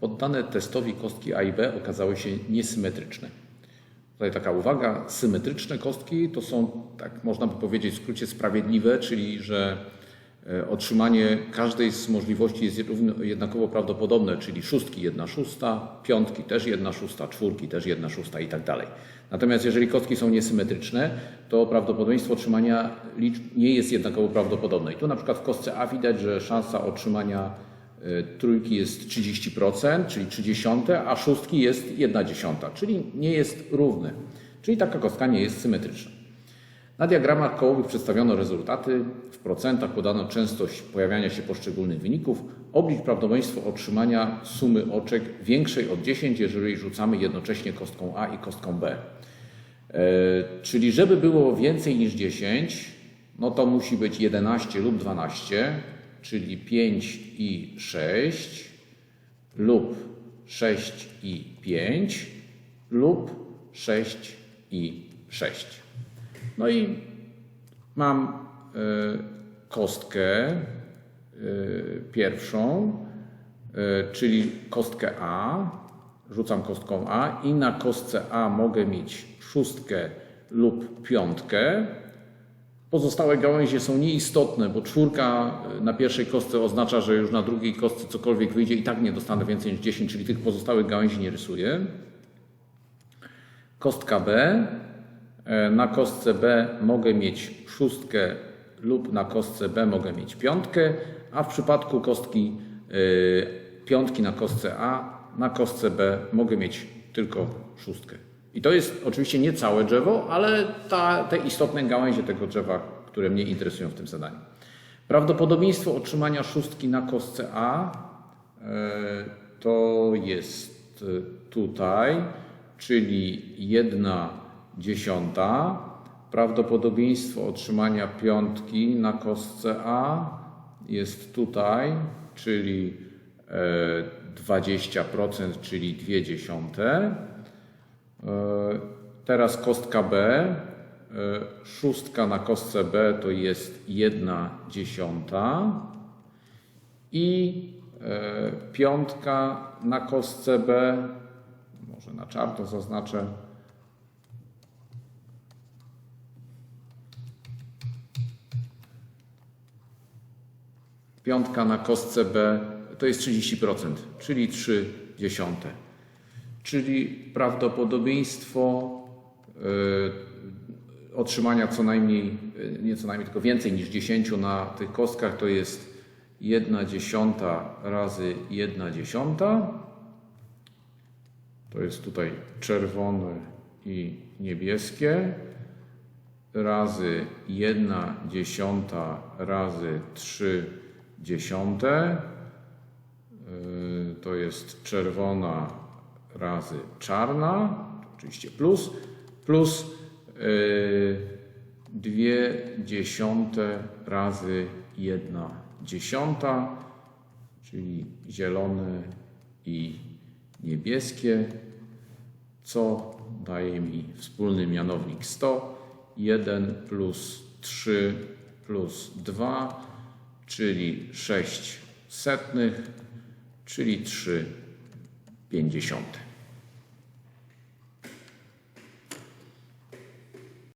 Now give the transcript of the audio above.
Poddane testowi kostki A i B okazały się niesymetryczne. Tutaj taka uwaga, symetryczne kostki to są, tak można by powiedzieć w skrócie, sprawiedliwe, czyli że e, otrzymanie każdej z możliwości jest jednakowo prawdopodobne, czyli szóstki 1 szósta, piątki też 1 szósta, czwórki też 1 szósta i tak dalej. Natomiast jeżeli kostki są niesymetryczne, to prawdopodobieństwo otrzymania liczb nie jest jednakowo prawdopodobne. I tu na przykład w kostce A widać, że szansa otrzymania trójki jest 30%, czyli 30, a szóstki jest 1 dziesiąta, czyli nie jest równy. Czyli taka kostka nie jest symetryczna. Na diagramach kołowych przedstawiono rezultaty. W procentach podano częstość pojawiania się poszczególnych wyników. Oblicz prawdopodobieństwo otrzymania sumy oczek większej od 10, jeżeli rzucamy jednocześnie kostką A i kostką B. E, czyli żeby było więcej niż 10, no to musi być 11 lub 12, czyli 5 i 6 lub 6 i 5 lub 6 i 6. No i mam e, kostkę e, pierwszą, e, czyli kostkę A. Rzucam kostką A i na kostce A mogę mieć szóstkę lub piątkę. Pozostałe gałęzie są nieistotne, bo czwórka na pierwszej kostce oznacza, że już na drugiej kostce cokolwiek wyjdzie i tak nie dostanę więcej niż 10, czyli tych pozostałych gałęzi nie rysuję. Kostka B. E, Na kostce B mogę mieć szóstkę lub na kostce B mogę mieć piątkę, a w przypadku kostki e, piątki na kostce A, na kostce B mogę mieć tylko szóstkę. I to jest oczywiście nie całe drzewo, ale ta, te istotne gałęzie tego drzewa, które mnie interesują w tym zadaniu. Prawdopodobieństwo otrzymania szóstki na kostce A e, to jest e, tutaj, czyli 1 dziesiąta. Prawdopodobieństwo otrzymania piątki na kostce A jest tutaj, czyli e, 20%, czyli 2 dziesiąte. E, Teraz kostka B. E, Szóstka na kostce B to jest 1 dziesiąta. I e, piątka na kostce B, może na czarno zaznaczę, Piątka na kostce B to jest 30%, czyli 3 dziesiąte. Czyli prawdopodobieństwo y, otrzymania co najmniej, y, nie co najmniej, tylko więcej niż 10 na tych kostkach to jest 1 dziesiąta razy 1 dziesiąta. To jest tutaj czerwone i niebieskie razy 1 dziesiąta razy 3 dziesiąte. Yy, To jest czerwona razy czarna, oczywiście plus, plus yy, dwie dziesiąte razy jedna dziesiąta, czyli zielone i niebieskie, co daje mi wspólny mianownik 100. 1 plus 3 plus 2, czyli 6 setnych, czyli 3 pięćdziesiąte.